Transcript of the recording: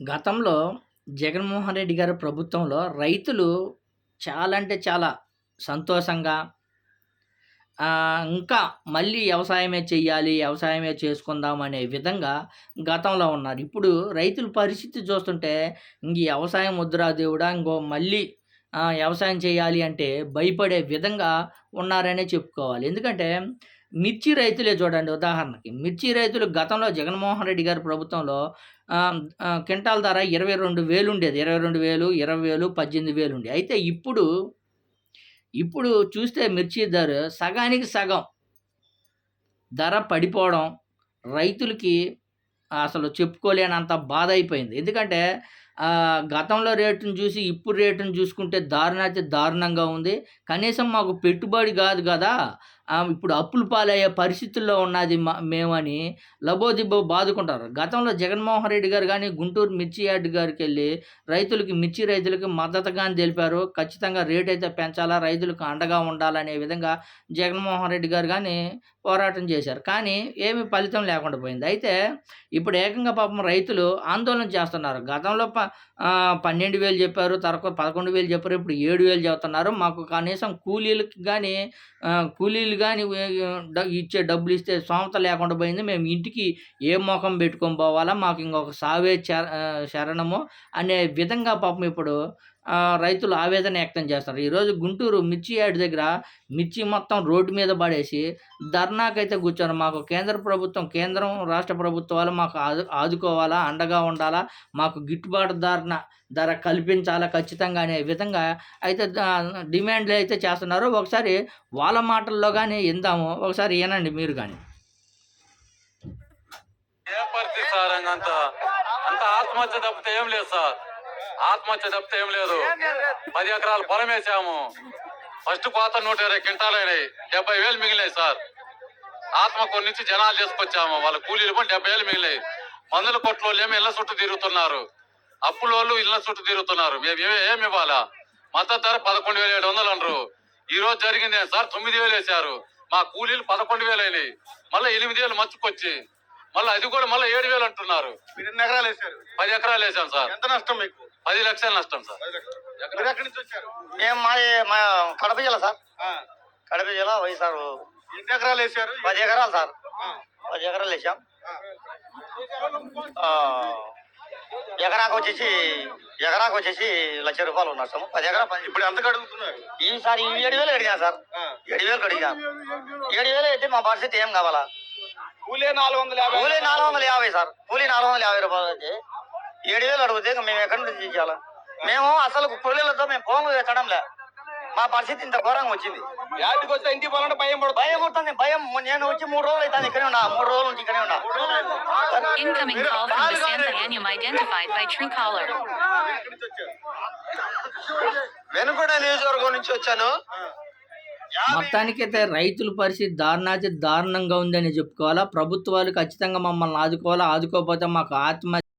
గతంలో జగన్మోహన్ రెడ్డి గారి ప్రభుత్వంలో రైతులు చాలా అంటే చాలా సంతోషంగా ఇంకా మళ్ళీ వ్యవసాయమే చెయ్యాలి, వ్యవసాయమే చేసుకుందాం అనే విధంగా గతంలో ఉన్నారు. ఇప్పుడు రైతుల పరిస్థితి చూస్తుంటే ఇంక వ్యవసాయం వద్దురా దేవుడా! ఇంకో మళ్ళీ వ్యవసాయం చేయాలి అంటే భయపడే విధంగా ఉన్నారనే చెప్పుకోవాలి. ఎందుకంటే మిర్చి రైతులే చూడండి ఉదాహరణకి. మిర్చి రైతులు గతంలో జగన్మోహన్ రెడ్డి గారి ప్రభుత్వంలో క్వింటాల్ ధర ఇరవై రెండు వేలు ఉండేది. 22,000, 20,000, 18,000 ఉండే. అయితే ఇప్పుడు, ఇప్పుడు చూస్తే మిర్చి ధర సగానికి సగం ధర పడిపోవడం రైతులకి అసలు చెప్పుకోలేనంత బాధ అయిపోయింది ఎందుకంటే గతంలో రేటును చూసి ఇప్పుడు రేటుని చూసుకుంటే దారుణ అయితే దారుణంగా ఉంది. కనీసం మాకు పెట్టుబడి కాదు కదా ఇప్పుడు అప్పుల పాలయ్యే పరిస్థితుల్లో ఉన్నది మేమని లబోదిబో బాదుకుంటారు. గతంలో జగన్మోహన్ రెడ్డి గారు కానీ గుంటూరు మిర్చి యార్డ్ గారికెళ్ళి రైతులకి మిర్చి రైతులకి మద్దతుగాని తెలిపారు. ఖచ్చితంగా రేట్ అయితే పెంచాలా, రైతులకు అండగా ఉండాలనే విధంగా జగన్మోహన్ రెడ్డి గారు కానీ పోరాటం చేశారు. కానీ ఏమి ఫలితం లేకుండా పోయింది. అయితే ఇప్పుడు ఏకంగా పాపం రైతులు ఆందోళన చేస్తున్నారు. గతంలో ప పన్నెండు వేలు చెప్పారు. తర్వాత 11,000 చెప్పారు. ఇప్పుడు ఏడు వేలు చెబుతున్నారు. మాకు కనీసం కూలీలకి కానీ కూలీలు కానీ ఇచ్చే డబ్బులు ఇస్తే సొంత లేకుండా పోయింది. మేము ఇంటికి ఏ మొఖం పెట్టుకొని పోవాలా? మాకు ఇంకొక సావే శర శరణము అనే విధంగా పాపం ఇప్పుడు రైతులు ఆవేదన వ్యక్తం చేస్తున్నారు. ఈరోజు గుంటూరు మిర్చి యార్డ్ దగ్గర మిర్చి మొత్తం రోడ్డు మీద పడేసి ధర్నాకైతే కూర్చొని మాకు కేంద్ర ప్రభుత్వం, కేంద్రం, రాష్ట్ర ప్రభుత్వాలు మాకు ఆదు ఆదుకోవాలా, అండగా ఉండాలా, మాకు గిట్టుబాటు ధరణ ధర కల్పించాలా ఖచ్చితంగా అనే విధంగా అయితే డిమాండ్లు అయితే చేస్తున్నారు. ఒకసారి వాళ్ళ మాటల్లో కానీ ఇందాము. ఒకసారి ఏనండి మీరు కానీ ఏ పరిస్థితి సార్ అంత అంత ఆత్మహత్య తప్పితే ఏం లేదు సార్ ఆత్మహత్య తప్పితే ఏం లేదు. పది ఎకరాల పొలం వేసాము. ఫస్ట్ కోత నూట ఇరవై క్వింటాలు అయినాయి. డెబ్బై వేలు మిగిలినాయి సార్. ఆత్మకూరు నుంచి జనాలు తీసుకొచ్చాము. వాళ్ళ కూలీలు కూడా డెబ్బై వేలు మిగిలినాయి. మందుల కొట్లు ఏమో ఇళ్ళ చుట్టూ తిరుగుతున్నారు. అప్పుల వాళ్ళు ఇళ్ళ చుట్టూ తిరుగుతున్నారు. మేము ఏమి ఇవ్వాలా? మద్దతు ధర పదకొండు వేల ఏడు వందలు అనరు ఈ రోజు జరిగింది సార్? తొమ్మిది వేలు వేశారు. మా కూలీలు పదకొండు వేలు అయినాయి. మళ్ళీ ఎనిమిది వేలు మచ్చుకొచ్చి మళ్ళీ అది కూడా మళ్ళీ ఏడు వేలు అంటున్నారు. పది ఎకరాలు వేసాం సార్. ఎంత నష్టం మీకు? పది లక్షల నష్టం సార్. మీరు ఎక్కడి నుంచి వచ్చారు? మేము మా మా కడప జిల్లా సార్. ఆ, కడప జిల్లా వైఎస్ఆర్ ఎన్ని ఎకరాలు వేశారు? పది ఎకరాలు సార్. పది ఎకరాలు వేసాం ఆ. ఎకరాకు వచ్చేసి ఎకరాకు వచ్చేసి లక్ష రూపాయలు నష్టము పది ఎకరా పది ఇప్పుడు ఎంత కడుగుతున్నారు? ఈసారి ఈ ఏడు వేలు అడిగాను సార్. ఆ, ఏడు వేలు అడిగాను ఏడు వేలు అయితే మా పరిస్థితి ఏం కావాలా? కూలీ నాలుగు వందల యాభై కూలీ నాలుగు వందల యాభై సార్. కూలీ నాలుగు వందల యాభై రూపాయలు అయితే ఏడు వేలు అడిగితే మేము ఎక్కడి నుంచి తీయాలా మేము అసలు కూలీలతో మేము ఫోన్లు ఎక్కడంలే మా పరిస్థితి ఇంత ఘోరంగా వచ్చింది. యాటికి వస్తే ఇంటికి పోవాలంటే భయం పడుతుంది. భయం కొడుతుంది. భయం నేను వచ్చి మూడు రోజులు అవుతుంది ఇక్కడే ఉన్నా. మూడు రోజుల నుంచి ఇక్కడే ఉన్నా. Incoming call from identified by Venukonda నియోజకవర్గం నుంచి వచ్చాను. మొత్తానికైతే రైతుల పరిస్థితి దారుణాతి దారుణంగా ఉందని చెప్పుకోవాలా. ప్రభుత్వాలు ఖచ్చితంగా మమ్మల్ని ఆదుకోవాలా. ఆదుకోకపోతే మాకు ఆత్మ